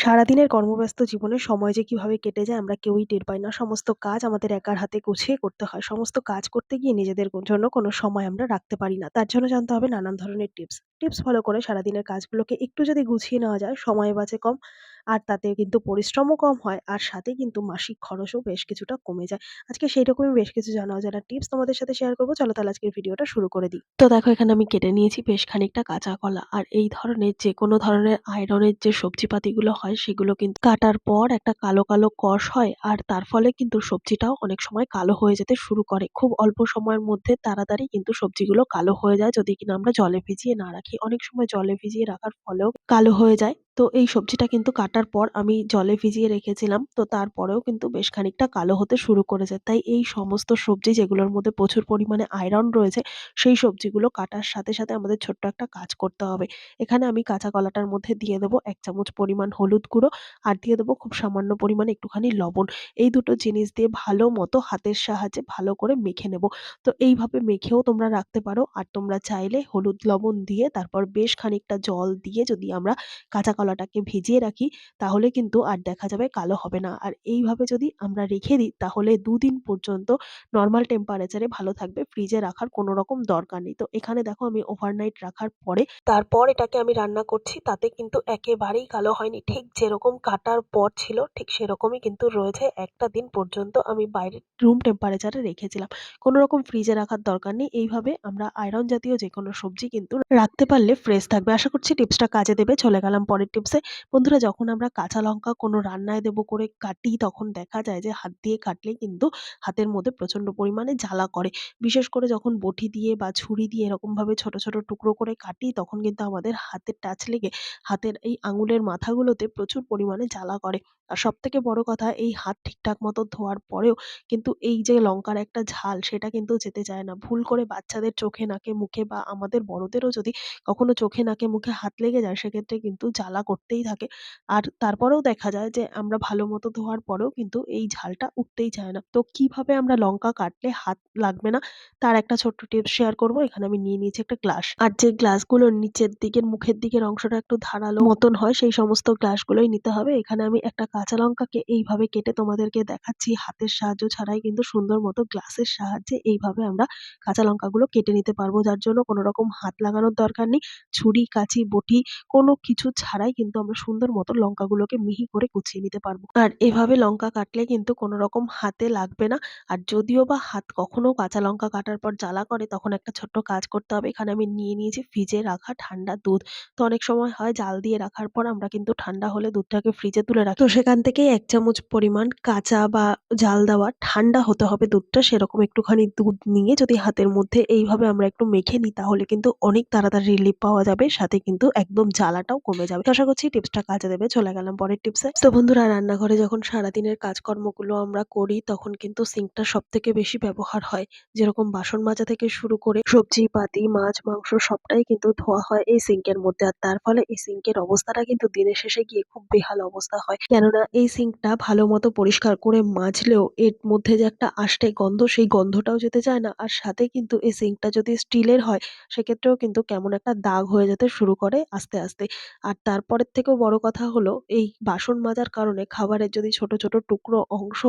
সারাদিনের কর্মব্যস্ত জীবনে সময় যে কীভাবে কেটে যায়, আমরা কেউই টের পাই না। সমস্ত কাজ আমাদের একার হাতে গুছিয়ে করতে হয়। সমস্ত কাজ করতে গিয়ে নিজেদের জন্য কোনো সময় আমরা রাখতে পারি না। তার জন্য জানতে হবে নানান ধরনের টিপস। টিপস ফলো করে সারাদিনের কাজগুলোকে একটু যদি গুছিয়ে নেওয়া যায়, সময় বাঁচে কম, আর তাতে কিন্তু পরিশ্রমও কম হয়, আর সাথে কিন্তু মাসিক খরচও বেশ কিছুটা কমে যায়। আজকে সেই রকমই বেশ কিছু জানা অজানা টিপস তোমাদের সাথে শেয়ার করব চলো তাহলে আজকের ভিডিওটা শুরু করে দিই। তো দেখো এখানে আমি কেটে নিয়েছি বেশ খানিকটা কাঁচা কলা। আর এই ধরনের যে কোনো ধরনের আয়রনের যে সবজিপাতিগুলো হয় সেগুলো কিন্তু কাটার পর একটা কালো, কালো কষ হয় আর তার ফলে কিন্তু সবজিটাও অনেক সময় কালো হয়ে যেতে শুরু করে। খুব অল্প সময়ের মধ্যে তাড়াতাড়ি কিন্তু সবজিগুলো কালো হয়ে যায় যদি কিনা আমরা জলে ভিজিয়ে না রাখি। অনেক সময় জলে ভিজিয়ে রাখার ফলেও কালো হয়ে যায়। তো এই সবজিটা কিন্তু কাটার পর আমি জলে ভিজিয়ে রেখেছিলাম। তো তারপরেও কিন্তু বেশ খানিকটা কালো হতে শুরু করেছে। তাই এই সমস্ত সবজি যেগুলোর মধ্যে প্রচুর পরিমাণে আয়রন রয়েছে, সেই সবজিগুলো কাটার সাথে, সাথে আমাদের ছোট্ট একটা কাজ করতে হবে। এখানে আমি কাঁচা কলাটার মধ্যে দিয়ে দেবো এক চামচ পরিমাণ হলুদ গুঁড়ো আর দিয়ে দেবো খুব সামান্য পরিমাণে একটুখানি লবণ। এই দুটো জিনিস দিয়ে ভালো মতো হাতের সাহায্যে ভালো করে মেখে নেব। তো এইভাবে মেখেও তোমরা রাখতে পারো। আর তোমরা চাইলে হলুদ, লবণ দিয়ে তারপর বেশ খানিকটা জল দিয়ে যদি আমরা কাঁচা কলাটাকে ভিজিয়ে রাখি, তাহলে কিন্তু আর দেখা যাবে কালো হবে না। আর এইভাবে যদি আমরা রেখে দিই তাহলে দুদিন পর্যন্ত নরমাল টেম্পারেচারে ভালো থাকবে। ফ্রিজে রাখার কোনো রকম দরকার নেই। তো এখানে দেখো আমি ওভারনাইট রাখার পরে তারপর এটাকে আমি রান্না করছি। তাতে কিন্তু একেবারেই কালো হয়নি। ঠিক যেরকম কাটার পর ছিল ঠিক সেরকমই কিন্তু রয়েছে। একটা দিন পর্যন্ত আমি বাইরে রুম টেম্পারেচারে রেখেছিলাম। কোনো রকম ফ্রিজে রাখার দরকার নেই। এইভাবে আমরা আয়রন জাতীয় যেকোনো সবজি কিন্তু রাখতে পারলে ফ্রেশ থাকবে। আশা করছি টিপসটা কাজে দেবে। চলে গেলাম পরের টিপসে। বন্ধুরা যখন আমরা কাঁচা লঙ্কা কোনো রান্নায় দেবো করে কাটি তখন দেখা যায় যে হাত দিয়ে কাটলে কিন্তু হাতের মধ্যে প্রচণ্ড পরিমাণে জ্বালা করে। বিশেষ করে যখন বটি দিয়ে বা ছুরি দিয়ে এরকমভাবে ছোট, ছোট টুকরো করে কাটি তখন কিন্তু আমাদের হাতের টাচ লেগে হাতের এই আঙুলের মাথাগুলোতে প্রচুর পরিমাণে জ্বালা করে। আর সব থেকে বড় কথা এই হাত ঠিকঠাক মতো ধোয়ার পরেও কিন্তু এই যে লঙ্কার একটা ঝাল সেটা কিন্তু যেতে চায় না। ভুল করে বাচ্চাদের চোখে, নাকে, মুখে বা আমাদের বড়দেরও যদি কখনো চোখে, নাকে, মুখে হাত লেগে যায় সেক্ষেত্রে কিন্তু জ্বালা করতেই থাকে। আর তারপরেও দেখা যায় যে আমরা ভালো মতো ধোয়ার পরেও কিন্তু এই ঝালটা উঠতেই চায় না। তো কীভাবে আমরা লঙ্কা কাটলে হাত লাগবে না তার একটা ছোট্ট টিপস শেয়ার করব। এখানে আমি নিয়ে নিয়েছি একটা গ্লাস। আর যে গ্লাসগুলোর নিচের দিকের মুখের দিকের অংশটা একটু ধারালো মতন হয় সেই সমস্ত গ্লাসগুলোই নিতে হবে। এখানে আমি একটা কাঁচা লঙ্কাকে এইভাবে কেটে তোমাদেরকে দেখাচ্ছি হাতের সাহায্য ছাড়াই কিন্তু সুন্দর মতো গ্লাসের সাহায্যে এইভাবে আমরা কাঁচা লঙ্কাগুলো কেটে নিতে পারব। যার জন্য কোনো রকম হাত লাগানোর দরকার নেই। ছুরি, কাঁচি, বটি কোনো কিছু ছাড়াই কিন্তু আমরা সুন্দর মতো লঙ্কাগুলোকে মিহি করে কুচিয়ে নিতে পারব। আর এভাবে লঙ্কা কাটলে কিন্তু কোনো রকম হাতে লাগবে না। আর যদিও বা হাত কখনো কাঁচা লঙ্কা কাটার পর জ্বালা করে তখন একটা ছোট্ট কাজ করতে হবে। এখানে আমি নিয়ে নিয়েছি ফ্রিজে রাখা ঠান্ডা দুধ। তো অনেক সময় হয় জাল দিয়ে রাখার পর আমরা কিন্তু ঠান্ডা হলে দুধটাকে ফ্রিজে তুলে রাখি। তো সেখান থেকেই ১ চামচ পরিমাণ কাঁচা বা জাল দেওয়া ঠান্ডা হতে হবে দুধটা সেরকম একটুখানি দুধ নিয়ে যদি হাতের মধ্যে এইভাবে আমরা একটু মেখে নিই তাহলে কিন্তু অনেক তাড়াতাড়ি রিলিফ পাওয়া যাবে। সাথে কিন্তু একদম জ্বালাটাও কমে যাবে। আশা করছি টিপসটা কাজে দেবে। চলে গেলাম পরের টিপসে। তো বন্ধুরা রান্নাঘরে যখন সারাদিনের কাজকর্মগুলো আমরা করি তখন কিন্তু সিঙ্কটা সব থেকে বেশি ব্যবহার হয়। যেরকম বাসন মাজা থেকে শুরু করে সবজি-পাতি, মাছ, মাংস সবটাই কিন্তু ধোয়া হয় এই সিঙ্কের মধ্যে। আর তার ফলে এই সিঙ্কের অবস্থাটা কিন্তু দিনের শেষে গিয়ে খুব বেহাল অবস্থা হয়। কেননা এই সিঙ্কটা ভালো মতো পরিষ্কার করে মাজলেও এর মধ্যে যে একটা আষ্টে গন্ধ সেই গন্ধটাও যেতে চায় না। আর সাথে কিন্তু এই সিঙ্কটা যদি স্টিলের হয় সেক্ষেত্রেও কিন্তু কেমন একটা দাগ হয়ে যেতে শুরু করে আস্তে, আস্তে। আর তারপরের থেকেও বড় কথা হলো এই বাসন মাজার কারণে খাবারের যদি ছোট, ছোট টুকরো অংশ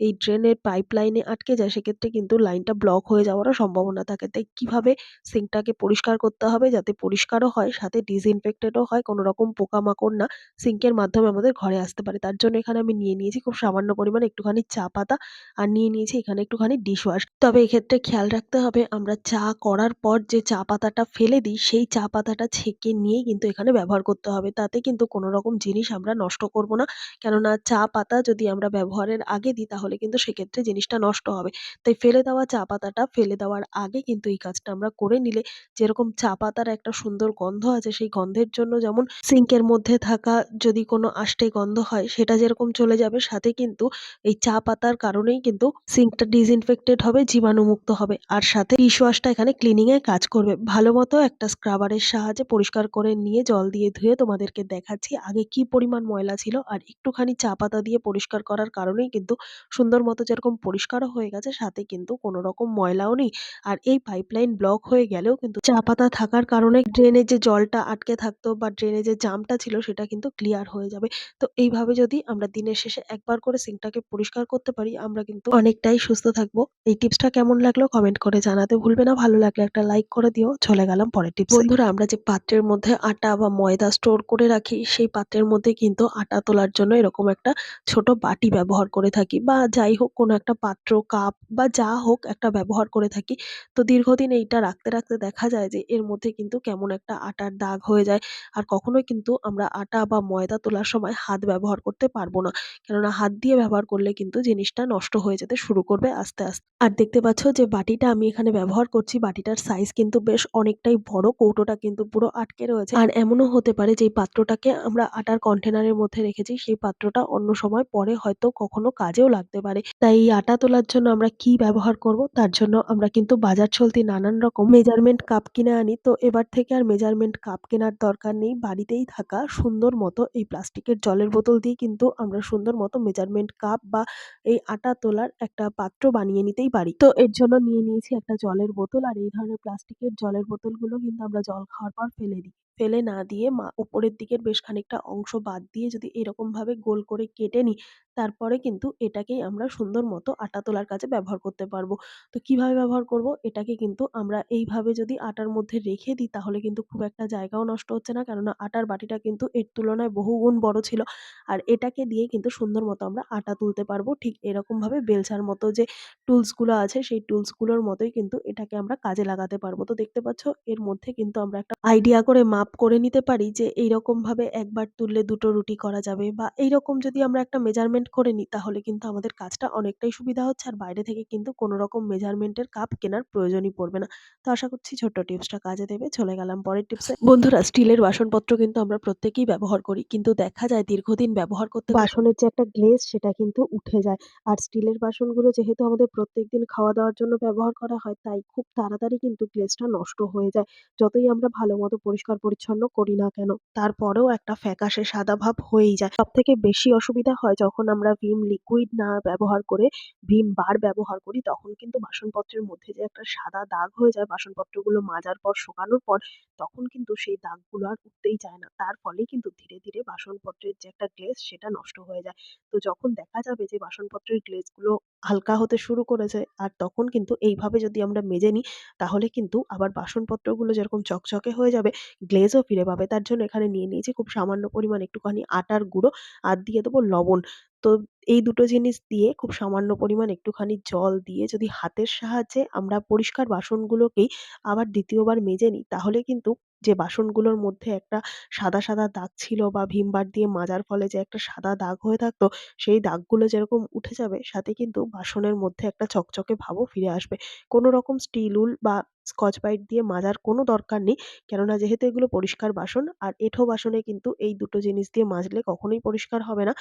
এই ড্রেনের পাইপ লাইনে আটকে যায় সেক্ষেত্রে কিন্তু লাইনটা ব্লক হয়ে যাওয়ারও সম্ভাবনা থাকে। তাই কীভাবে সিঙ্কটাকে পরিষ্কার করতে হবে যাতে পরিষ্কারও হয় সাথে ডিসইনফেক্টেডও হয় কোনো রকম পোকামাকড় না সিঙ্কের মাধ্যমে আমাদের ঘরে আসতে পারে। তার জন্য এখানে আমি নিয়ে নিয়েছি খুব সামান্য পরিমাণে একটুখানি চা পাতা আর নিয়ে নিয়েছি এখানে একটুখানি ডিশওয়াশ। তবে এক্ষেত্রে খেয়াল রাখতে হবে, আমরা চা করার পর যে চা পাতাটা ফেলে দিই, সেই চা পাতাটা ছেঁকে নিয়েই কিন্তু এখানে ব্যবহার করতে হবে। তাতে কিন্তু কোনো রকম জিনিস আমরা নষ্ট করব না। কেননা চা পাতা যদি আমরা ব্যবহারের আগে দিই, তাহলে কিন্তু সেক্ষেত্রে জিনিসটা নষ্ট হবে। তাই ফেলে দেওয়া চা পাতাটা ফেলে দেওয়ার আগে কিন্তু এই কাজটা আমরা করে নিলে যেরকম চা পাতার একটা সুন্দর গন্ধ আছে, সেই গন্ধের জন্য যেমন সিঙ্কের মধ্যে থাকা যদি কোনো আষ্টে গন্ধ হয় সেটা যেরকম চলে যাবে সাথে কিন্তু এই চা পাতার কারণেই কিন্তু সিঙ্কটা ডিসইনফেক্টেড হবে, জীবাণুমুক্ত হবে। আর সাথে ডিশওয়াশটা এখানে ক্লিনিং এর কাজ করবে। ভালো মতো একটা স্ক্রাবারের সাহায্যে পরিষ্কার করে নিয়ে জল দিয়ে ধুয়ে তোমাদেরকে তোমাদেরকে দেখাচ্ছি আগে কি পরিমাণ ময়লা ছিল আর একটুখানি চা পাতা দিয়ে পরিষ্কার করার কারণেই কিন্তু সুন্দর মতো যেরকম পরিষ্কারও হয়ে গেছে সাথে কিন্তু কোনো রকম ময়লাও নেই আর এই পাইপলাইন ব্লক হয়ে গেলেও কিন্তু চা পাতা থাকার কারণে ড্রেনে যে জলটা আটকে থাকতো বা ড্রেনে যে জামটা ছিল সেটা কিন্তু ক্লিয়ার হয়ে যাবে তো এইভাবে যদি আমরা দিনের শেষে একবার করে সিঙ্কটাকে পরিষ্কার করতে পারি আমরা কিন্তু অনেকটাই সুস্থ থাকব। এই টিপসটা কেমন লাগল কমেন্ট করে জানাতে ভুলবে না। ভালো লাগলে একটা লাইক করে দিও। চলে গেলাম পরের টিপস। বন্ধুরা আমরা যে পাত্রের মধ্যে আটা বা ময়দা স্টোর করে রাখি সেই পাত্রের মধ্যে কিন্তু আটা তোলার জন্য এরকম একটা ছোট বাটি ব্যবহার করে থাকি বা যাই হোক কোনো একটা পাত্র কাপ বা যা হোক একটা ব্যবহার করে থাকি। তো দীর্ঘদিন এইটা রাখতে রাখতে দেখা যায় যে এর মধ্যে কিন্তু কেমন একটা আটার দাগ হয়ে যায়। আর কখনোই কিন্তু আমরা আটা বা ময়দা তোলার সময় হাত ব্যবহার করতে পারব না। কেননা হাত দিয়ে ব্যবহার করলে কিন্তু জিনিসটা নষ্ট হয়ে যেতে শুরু করবে আস্তে আস্তে। আর দেখতে পাচ্ছ যে বাটিটা আমি এখানে ব্যবহার করছি, বাটিটার সাইজ কিন্তু বেশ অনেকটাই বড়, কৌটোটা কিন্তু পুরো আটকে রয়েছে। আর এমনও হতে পারে যে পাত্রটাকে আমরা আটার কন্টেনারের মধ্যে রেখেছি, সেই পাত্রটা অন্য সময় পরে হয়তো কখনো কাজেও লাগতে পারে। তাই এই আটা তোলার জন্য আমরা কি ব্যবহার করব, তার জন্য আমরা কিন্তু বাজার চলতি নানান রকম মেজারমেন্ট কাপ কিনে আনি। তো এবার থেকে আর মেজারমেন্ট কাপ কেনার দরকার নেই, বাড়িতেই থাকা সুন্দর মতো এই প্লাস্টিকের জলের বোতল দিয়ে কিন্তু আমরা সুন্দর মতো মেজারমেন্ট কাপ বা এই আটা তোলার একটা পাত্র বানিয়ে নিতেই পারি। তো এর জন্য নিয়ে নিয়েছি একটা জলের বোতল আর এই ধরনের প্লাস্টিকের জলের বোতলগুলো কিন্তু আমরা জল খাওয়ার পর ফেলে দিই। ফেলে না দিয়ে মা উপরের দিকের বেশ খানিকটা অংশ বাদ দিয়ে যদি এরকম ভাবে গোল করে কেটে নিই, তারপরে কিন্তু এটাকেই আমরা সুন্দর মতো আটা তোলার কাজে ব্যবহার করতে পারব। তো কীভাবে ব্যবহার করব? এটাকে কিন্তু আমরা এইভাবে যদি আটার মধ্যে রেখে দিই, তাহলে কিন্তু খুব একটা জায়গাও নষ্ট হচ্ছে না। কেননা আটার বাটিটা কিন্তু এর তুলনায় বহুগুণ বড় ছিল। আর এটাকে দিয়ে কিন্তু সুন্দর মতো আমরা আটা তুলতে পারব। ঠিক এরকমভাবে বেলচার মতো যে টুলসগুলো আছে, সেই টুলসগুলোর মতোই কিন্তু এটাকে আমরা কাজে লাগাতে পারব। তো দেখতে পাচ্ছ, এর মধ্যে কিন্তু আমরা একটা আইডিয়া করে মাপ করে নিতে পারি যে এইরকমভাবে একবার তুললে দুটো রুটি করা যাবে বা এইরকম যদি আমরা একটা মেজারমেন্ট করে নিই, তাহলে কিন্তু আমাদের কাজটা অনেকটাই সুবিধা হচ্ছে আর বাইরে থেকে কিন্তু কোনো রকম মেজারমেন্টের কাপ কেনার প্রয়োজনই পড়বে না। তো আশা করছি ছোট্ট টিপসটা কাজে দেবে। চলে গেলাম পরের টিপসে বন্ধুরা, স্টিলের বাসনপত্র কিন্তু আমরা প্রত্যেকেই ব্যবহার করি, কিন্তু দেখা যায় দীর্ঘদিন ব্যবহার করতে বাসনের যে একটা গ্লেজ সেটা কিন্তু উঠে যায়। আর স্টিলের বাসনগুলো যেহেতু আমাদের প্রত্যেকদিন খাওয়া দাওয়ার জন্য ব্যবহার করা হয়, তাই খুব তাড়াতাড়ি কিন্তু গ্লেজটা নষ্ট হয়ে যায়। যতই আমরা ভালো মতো পরিষ্কার পরিচ্ছন্ন করি না কেন, তারপরেও একটা ফ্যাকাশে সাদা ভাব হয়েই যায়। সব থেকে বেশি অসুবিধা হয় যখন আমরা ভিম লিকুইড না ব্যবহার করে, ভিম বার ব্যবহার করি, তখন কিন্তু বাসনপত্রের মধ্যে যে একটা সাদা দাগ হয়ে যায়, বাসনপত্রগুলো মাজার পর শুকানোর পর, তখন কিন্তু সেই দাগগুলো আর উঠতেই চায় না। তার ফলে কিন্তু ধীরে ধীরে বাসনপত্রের যে একটা গ্লেজ সেটা নষ্ট হয়ে যায়। তো যখন দেখা যাবে যে বাসনপত্রের গ্লেজগুলো হালকা হতে শুরু করেছে। আর তখন কিন্তু এইভাবে যদি আমরা মেজে নিই, তাহলে কিন্তু আবার বাসনপত্রগুলো যেরকম চকচকে হয়ে যাবে গ্লেজও ফিরে পাবে। তার জন্য এখানে নিয়ে নিয়েছি খুব সামান্য পরিমাণ একটুখানি আটার গুঁড়ো আর দিয়ে দেবো লবণ। তো এই দুটো জিনিস দিয়ে খুব সামান্য পরিমাণ একটুখানি জল দিয়ে যদি হাতের সাহায্যে আমরা পরিষ্কার বাসনগুলোকেই আবার দ্বিতীয়বার মেজে নিই, তাহলে কিন্তু যে বাসনগুলোর মধ্যে একটা সাদা সাদা দাগ ছিল বা ভীম বার দিয়ে মাজার ফলে যে একটা সাদা দাগ হয়ে থাকতো, সেই দাগগুলো যেরকম উঠে যাবে, সাথে কিন্তু বাসনের মধ্যে একটা চকচকে ভাবও ফিরে আসবে। কোনো রকম স্টিল, উল বা স্কচ ব্রাইট দিয়ে মাজার কোনো দরকার নেই। কেননা যেহেতু এগুলো পরিষ্কার বাসন, আর এঁঠো বাসনে কিন্তু এই দুটো জিনিস দিয়ে মাজলে কখনোই পরিষ্কার হবে না।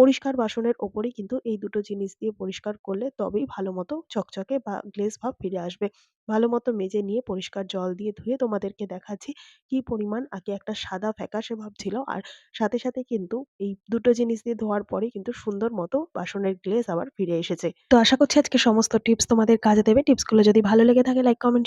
পরিষ্কার বাসনের ওপরেই কিন্তু এই দুটো জিনিস দিয়ে পরিষ্কার করলে তবেই ভালো মতো চকচকে বা গ্লেজ ভাব ফিরে আসবে। ভালো মতো মেজে নিয়ে পরিষ্কার জল দিয়ে ধুয়ে তোমাদেরকে দেখাচ্ছি কি পরিমাণ আগে একটা সাদা ফ্যাকাশে ভাব ছিল। আর সাথে সাথে কিন্তু এই দুটো জিনিস দিয়ে ধোয়ার পরে কিন্তু সুন্দর মতো বাসনের গ্লেজ আবার ফিরে এসেছে। তো আশা করছি আজকে সমস্ত টিপস তোমাদের কাজে দেবে। টিপসগুলো যদি ভালো লেগে থাকে, লাইক, কমেন্ট